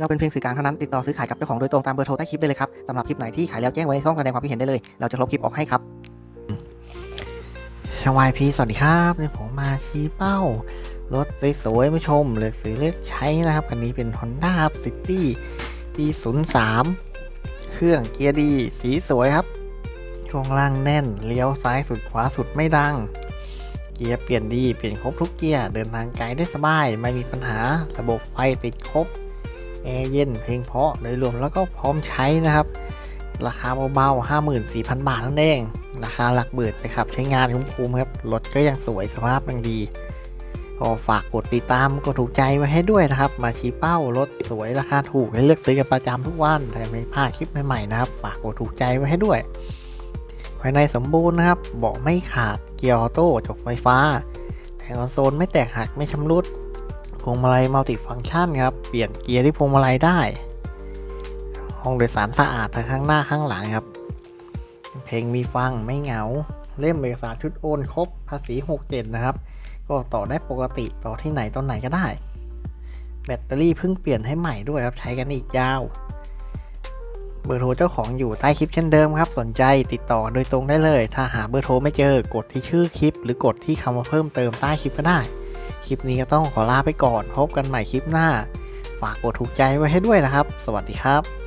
เราเป็นเพียงสื่อกลางเท่านั้นติดต่อซื้อขายกับเจ้าของโดยตรงตามเบอร์โทรใต้คลิปได้เลยครับสำหรับคลิปไหนที่ขายแล้วแจ้งไว้ในช่องแสดงความคิดเห็นได้เลย เราจะลบคลิปออกให้ครับชวายพีสวัสดีครับเนี่ยผมมาชี้เป้ารถสวยๆผู้ชมเลือกซื้อเลือกใช้นะครับคันนี้เป็น Honda City ปี 03 เครื่องเกียร์ดี สีสวยครับ ช่วงล่างแน่น เลี้ยวซ้ายสุดขวาสุดไม่ดัง เกียร์เปลี่ยนดี เปลี่ยนครบทุกเกียร์ เดินทางไกลได้สบาย ไม่มีปัญหา ระบบไฟติดครบ แอร์เย็นเพลงเพราะโดยรวมแล้วก็พร้อมใช้นะครับ ราคาเบาๆ54,000 บาทนั่นเอง ราคาหลักหมื่นไปครับ ใช้งานคุ้มๆครับ รถก็ยังสวยสภาพยังดีก็ฝากกดติดตามกดถูกใจไว้ให้ด้วยนะครับ มาชี้เป้ารถสวยราคาถูกให้เลือกซื้อกันประจำทุกวันแต่ไม่พลาดคลิปใหม่ๆนะครับ ฝากกดถูกใจไว้ให้ด้วย ภายในสมบูรณ์นะครับเบาะไม่ขาดเกียร์ออโต้จกไฟฟ้าแผงคอนโซลไม่แตกหักไม่ชำรุด พวงมาลัยมัลติฟังก์ชันครับ เปลี่ยนเกียร์ที่พวงมาลัยได้ ห้องโดยสารสะอาดทั้งข้างหน้าข้างหลังครับ เพลงมีฟังไม่เหงา เล่มเอกสารชุดโอนครบภาษี 67 นะครับ ก็ต่อได้ปกติต่อที่ไหนตอนไหนก็ได้ แบตเตอรี่เพิ่งเปลี่ยนให้ใหม่ด้วยครับ ใช้กันอีกยาว เบอร์โทรเจ้าของอยู่ใต้คลิปเช่นเดิมครับ สนใจติดต่อโดยตรงได้เลย ถ้าหาเบอร์โทรไม่เจอกดที่ชื่อคลิป หรือกดที่คำว่าเพิ่มเติมใต้คลิปก็ได้ คลิปนี้ก็ต้องขอลาไปก่อน พบกันใหม่คลิปหน้า ฝากกดถูกใจไว้ให้ด้วยนะครับ สวัสดีครับ